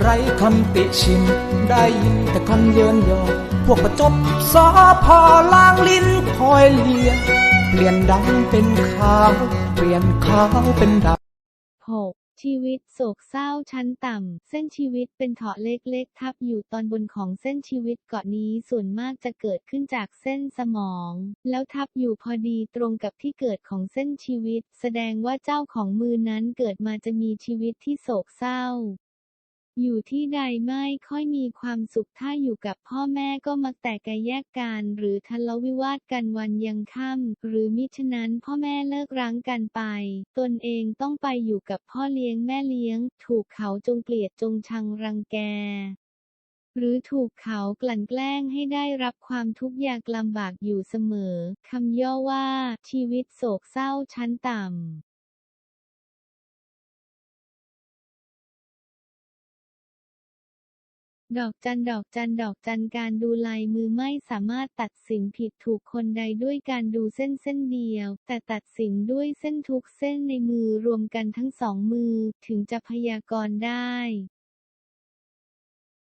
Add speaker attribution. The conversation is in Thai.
Speaker 1: ไรคำติชิมได้ยินแต่คำเยินยอ พวกประจบสอพอล้างลิ้นคอยเลีย เปลี่ยนดำเป็นขาว เปลี่ยนขาวเป็นดำ
Speaker 2: 6. ชีวิตโศกเศร้าชั้นต่ำ เส้นชีวิตเป็นเถาะเล็กๆ ทับอยู่ตอนบนของเส้นชีวิตเกาะนี้ส่วนมากจะเกิดขึ้นจากเส้นสมอง แล้วทับอยู่พอดีตรงกับที่เกิดของเส้นชีวิต แสดงว่าเจ้าของมือนั้นเกิดมาจะมีชีวิตที่โศกเศร้า อยู่ที่ใดไม่ค่อยมีความสุขถ้าอยู่กับพ่อแม่ก็มักแต่แกแยกกันหรือทะเลาะวิวาทกันวันยังค่ำหรือมิฉะนั้นพ่อแม่เลิกร้างกันไป ตนเองต้องไปอยู่กับพ่อเลี้ยงแม่เลี้ยง ถูกเขาจงเกลียดจงชังรังแกหรือถูกเขากลั่นแกล้งให้ได้รับความทุกข์ยากลำบากอยู่เสมอ คำย่อว่า ชีวิตโศกเศร้าชั้นต่ำ ดอกจันดอกจันดอกจันการดูลายมือไม่สามารถตัดสินผิดถูกคนใดด้วยการดูเส้นเส้นเดียว แต่ตัดสินด้วยเส้นทุกเส้นในมือรวมกันทั้งสองมือ ถึงจะพยากรณ์ได้